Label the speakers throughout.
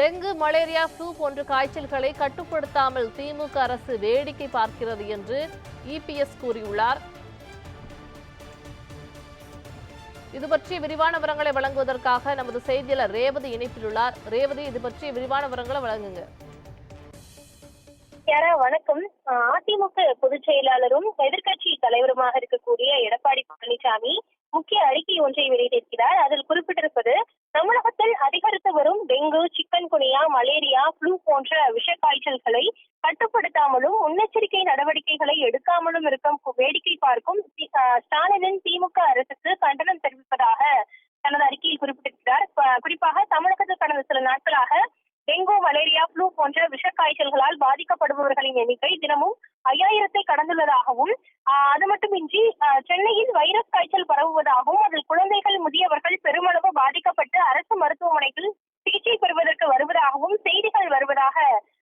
Speaker 1: Dengue malaria flu போன்ற காய்ச்சல்களை கட்டுப்படுத்தாமல் திமுக அரசு வேடிக்கை பார்க்கிறது என்று இபிஎஸ் கூறியுள்ளார். இது பற்றிய விரிவான விவரங்களை வழங்குவதற்காக நமது செய்தியாளர் ரேவதி இணைப்பில் உள்ளார். ரேவதி இது பற்றிய விரிவான விவரங்களை வழங்குங்க.
Speaker 2: வணக்கம். அதிமுக பொதுச் செயலாளரும் எதிர்க்கட்சி தலைவருமாக இருக்கக்கூடிய எடப்பாடி பழனிசாமி முக்கிய அறிக்கை ஒன்றை வெளியிட்டிருக்கிறார். அதில் குறிப்பிட்டிருப்பது தமிழகத்தில் அதிகரித்து வரும் dengue chikungunya malaria flu போன்ற விஷ காய்ச்சல்களை கட்டுப்படுத்தாமலும் முன்னெச்சரிக்கை நடவடிக்கைகளை எடுக்காமலும் இருக்கும் வேடிக்கை பார்க்கும் ஸ்டாலினின் திமுக அரசுக்கு கண்டனம் தெரிவிப்பதாக தனது அறிக்கையில் குறிப்பிட்டிருக்கிறார். குறிப்பாக தமிழகத்தில் கடந்த சில நாட்களாக டெங்கு மலேரியா புளூ போன்ற விஷ காய்ச்சல்களால் பாதிக்கப்படுபவர்களின் எண்ணிக்கை தினமும் ஐயாயிரத்தை கடந்துள்ளதாகவும் ஆஹ் அது மட்டுமின்றி சென்னையில் வைரஸ் காய்ச்சல் பரவுவதாகவும் அதில் குழந்தைகள் முதியவர்கள் பெருமளவு அரசு மருத்துவமனைகள் சிகிச்சை பெறுவதற்கு வருவதாகவும் செய்திகள் வருவதாக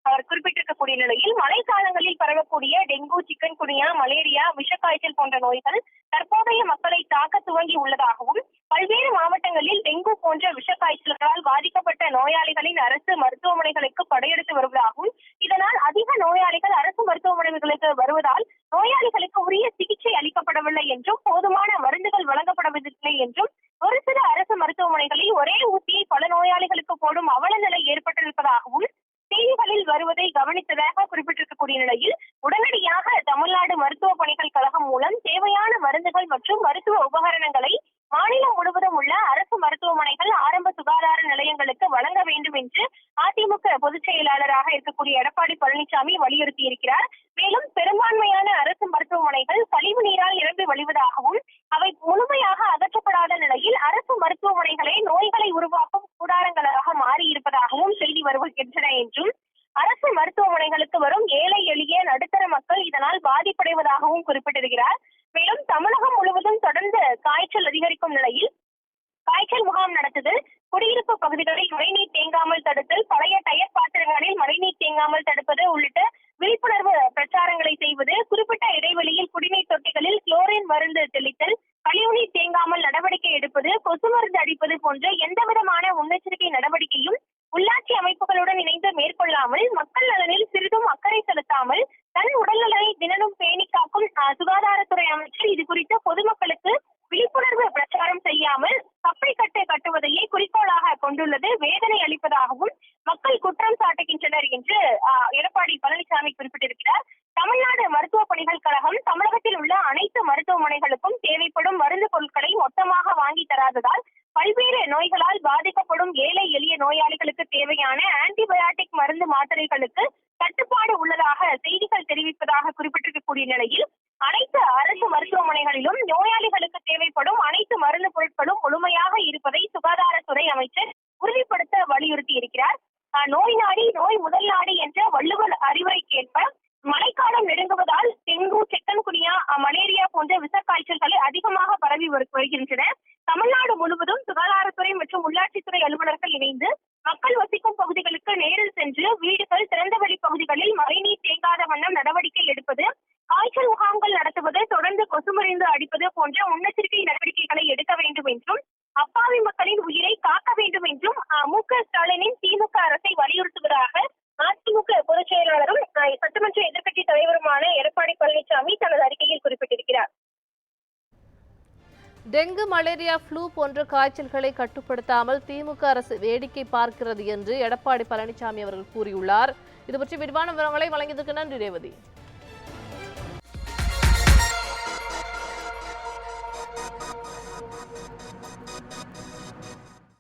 Speaker 2: அவர் குறிப்பிட்டிருக்கக்கூடிய நிலையில் மழைக்காலங்களில் பரவக்கூடிய டெங்கு சிக்கன் குனியா மலேரியா விஷக்காய்ச்சல் போன்ற நோய்கள் தற்போதைய மக்களை தாக்க துவங்கி உள்ளதாகவும் பல்வேறு மாவட்டங்களில் டெங்கு போன்ற விஷக்காய்ச்சல்களால் பாதிக்கப்பட்ட நோயாளிகளின் அரசு மருத்துவமனைகளுக்கு படையெடுத்து வருவதாகவும் இதனால் அதிக நோயாளிகள் அரசு மருத்துவமனைகளுக்கு வருவதால் நோயாளிகளுக்கு உரிய சிகிச்சை அளிக்கப்படவில்லை என்றும் போதுமான மருந்துகள் வழங்கப்படவில்லை என்றும் மருத்துவமனைகளில் ஒரே ஊசியை பல நோயாளிகளுக்கு போடும் அவல நிலை ஏற்பட்டிருப்பதாகவும் செய்திகளில் வருவதை கவனித்ததாக குறிப்பிட்டிருக்கக்கூடிய நிலையில் உடனடி தமிழ்நாடு மருத்துவ பணிகள் கழகம் மூலம் தேவையான மருந்துகள் மற்றும் மருத்துவ உபகரணங்களை மாநிலம் முழுவதும் உள்ள அரசு மருத்துவமனைகள் ஆரம்ப சுகாதார வழங்க வேண்டும் என்று அதிமுக பொதுச் செயலாளராக இருக்கக்கூடிய எடப்பாடி பழனிசாமி வலியுறுத்தி இருக்கிறார் மேலும் பெரும்பான்மையான அரசு மருத்துவமனைகள் கழிவு நீரால் நிரம்பி வழிவதாகவும் அவை முழுமையாக அகற்றப்படாத நிலையில் அரசு மருத்துவமனைகளே நோய்களை உருவாக்கும் கூடாரங்களாக மாறியிருப்பதாகவும் செய்தி வருகின்றன என்றும் அரசு மருத்துவமனைகளுக்கு வரும் ஏழை எளிய நடுத்தர மக்கள் இதனால் பாதிப்படைவதாகவும் குறிப்பிட்டிருக்கிறார். மேலும் தமிழகம் முழுவதும் தொடர்ந்து காய்ச்சல் அதிகரிக்கும் நிலையில் காய்ச்சல் முகாம் நடத்துதல் குடியிருப்பு பகுதிகளில் மழைநீர் தேங்காமல் தடுத்தல் பழைய டயர் பாத்திரங்களில் மழைநீர் தேங்காமல் தடுப்பது உள்ளிட்ட விழிப்புணர்வு பிரச்சாரங்களை செய்வது குறிப்பிட்ட இடைவெளியில் குடிநீர் தொட்டிகளில் குளோரின் மருந்து தெளித்தல் கழிவுநீர் தேங்காமல் நடவடிக்கை எடுப்பது கொசு மருந்து அடிப்பது போன்ற எந்த விதமான முன்னெச்சரிக்கை நடவடிக்கையும் உள்ளாட்சி அமைப்புகளுடன் இணைந்து மேற்கொள்ளாமல் மக்கள் நலனில் சிறிதும் அக்கறை செலுத்தாமல் தன் உடல்நலனை தினமும் பேணி காக்கும் சுகாதாரத்துறை அமைச்சர் இது குறித்து பொதுமக்களுக்கு குற்றம் சாட்டுகின்றனர் என்று எடப்பாடி பழனிசாமி குறிப்பிட்டிருக்கிறார். தமிழ்நாடு மருத்துவ பணிகள் கழகம் தமிழகத்தில் உள்ள அனைத்து மருத்துவமனைகளுக்கும் தேவைப்படும் மருந்து பொருட்களை மொத்தமாக வாங்கி தராததால் பல்வேறு நோய்களால் பாதிக்கப்படும் ஏழை எளிய நோயாளிகளுக்கு தேவையான ஆன்டிபயாட்டிக் மருந்து மாத்திரைகளுக்கு தட்டுப்பாடு உள்ளதாக செய்திகள் தெரிவிப்பதாக குறிப்பிட்டிருக்கக்கூடிய நிலையில் அனைத்து அரசு மருத்துவமனைகளிலும் நோயாளிகளுக்கு தேவைப்படும் அனைத்து மருந்து பொருட்களும் முழுமையாக இருப்பதை சுகாதாரத்துறை அமைச்சர் உறுதிப்படுத்த வலியுறுத்தி இருக்கிறார் அஹ், நோய் நாடி நோய் முதல் நாடி வள்ளுவர் அறிவுரைக்கேற்ப மழைக்காலம் நெருங்குவதால் டெங்கு சிக்கன்குனியா மலேரியா போன்ற விச காய்ச்சல்களை அதிகமாக பரவி வருகின்றன. தமிழ்நாடு முழுவதும் சுகாதாரத்துறை மற்றும் உள்ளாட்சித்துறை அலுவலர்கள் இணைந்து மக்கள் வசிக்கும் பகுதிகளுக்கு நேரில் சென்று வீடுகள் திறந்தவெளி பகுதிகளில் மழைநீர் தேங்காத வண்ணம் நடவடிக்கை எடுப்பது காய்ச்சல் முகாம்கள் நடத்துவது தொடர்ந்து கொசு மருந்து அடிப்பது போன்ற முன்னெச்சரிக்கை நடவடிக்கைகளை எடுக்க வேண்டும் என்றும் அப்பாவி மக்களின் உயிரை காக்க வேண்டும் என்றும் மு க ஸ்டாலினின் திமுக அரசை வலியுறுத்துவதாக அதிமுக பொதுச் செயலாளரும் சட்டமன்ற எதிர்க்கட்சி தலைவருமான எடப்பாடி பழனிசாமி தனது அறிக்கையில் குறிப்பிட்டிருக்கிறார்.
Speaker 1: டெங்கு மலேரியா ஃப்ளூ போன்ற காய்ச்சல்களை கட்டுப்படுத்தாமல் திமுக அரசு வேடிக்கை பார்க்கிறது என்று எடப்பாடி பழனிசாமி அவர்கள் கூறியுள்ளார். இது பற்றி விரிவான விவரங்களை வழங்கியதற்கு நன்றி ரேவதி.